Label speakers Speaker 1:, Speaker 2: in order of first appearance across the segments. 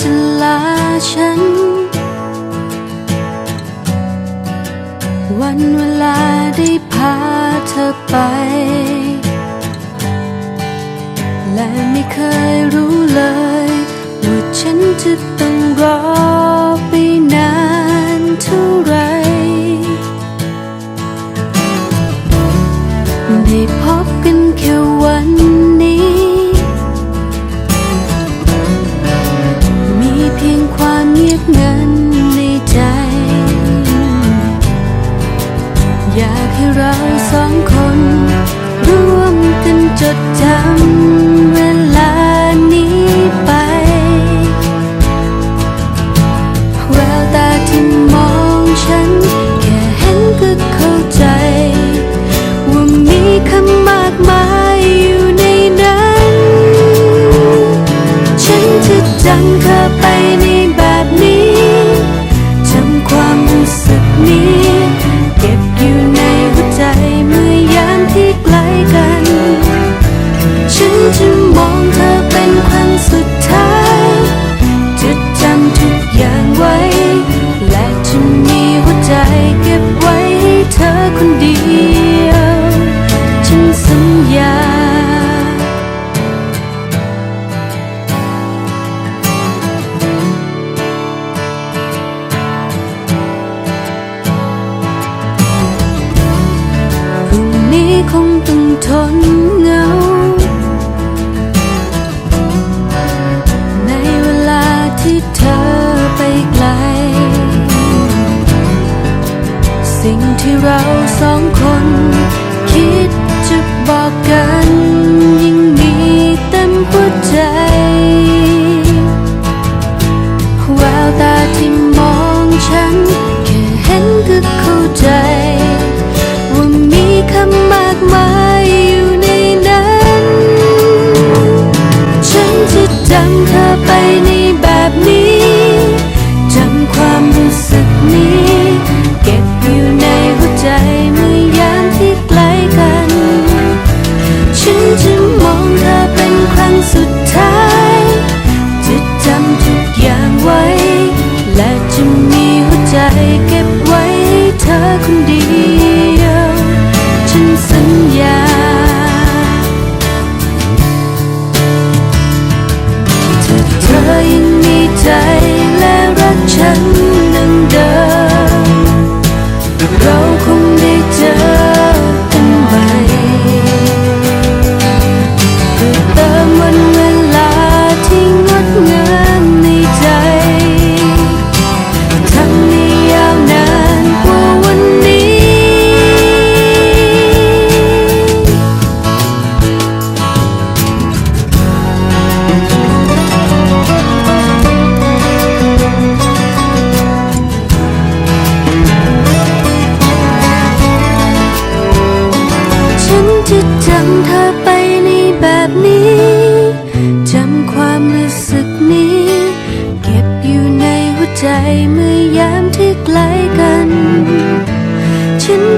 Speaker 1: จะลาฉัน วันเวลาได้พาเธอไป และไม่เคยรู้เลย ว่าฉันจะต้องรอ 被你 ที่เธอไปไกล สิ่งที่เราสองคน คิดจะบอกกัน ยิ่งมีเต็มหัวใจ แววตาที่มองฉัน แค่เห็นกเข้าใจ จะมีหัวใจเก็บไว้เธอคนเดียว ฉันสัญญา เธอยังมีใจและรักฉัน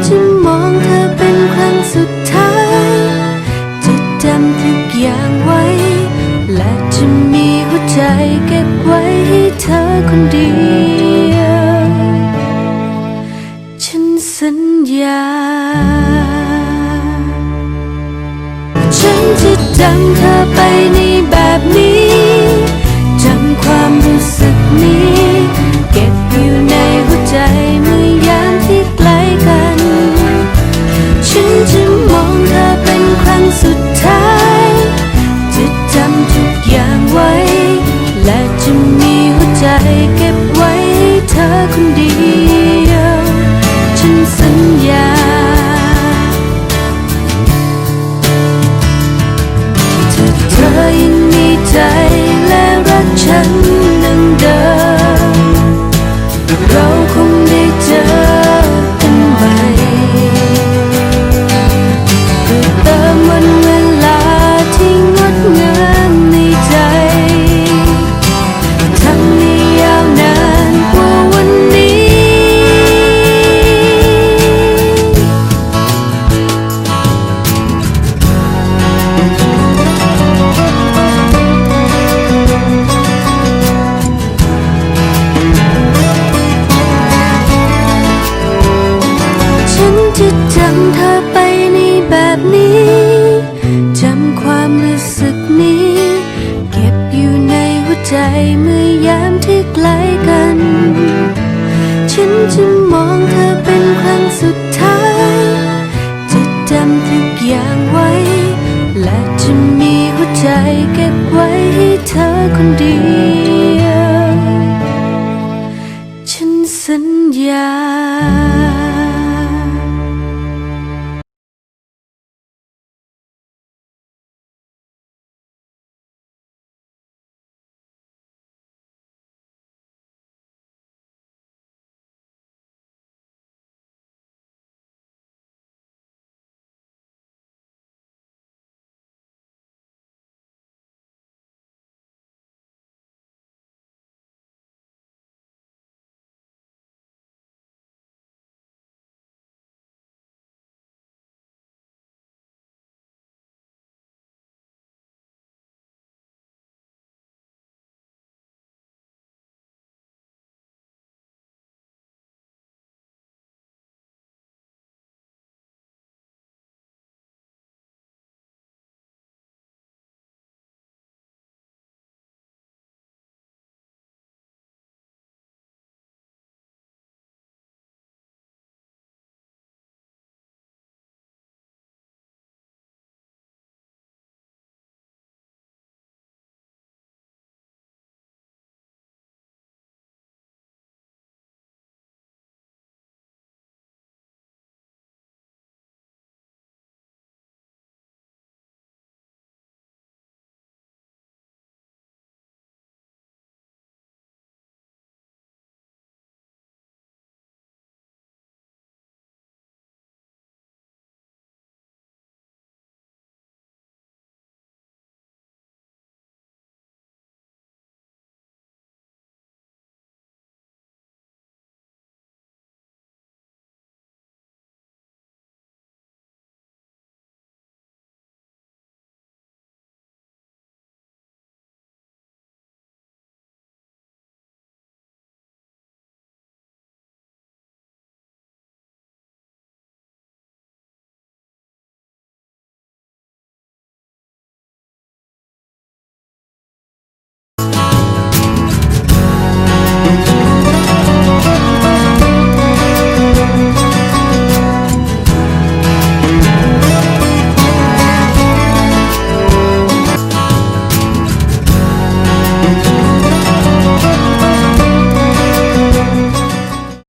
Speaker 1: ฉันมองเธอเป็นครั้งสุดท้าย จะจำทุกอย่างไว้ และจะมีหัวใจเก็บไว้ให้เธอคนเดียว ฉันสัญญา ฉันจะจำเธอไป ความรู้สึกนี้ เก็บอยู่ในหัวใจเมื่อยามที่ไกลกัน ฉันจะมองเธอเป็นครั้งสุดท้าย จะจำทุกอย่างไว้ และจะมีหัวใจเก็บไว้ให้เธอคนเดียว ฉันสัญญา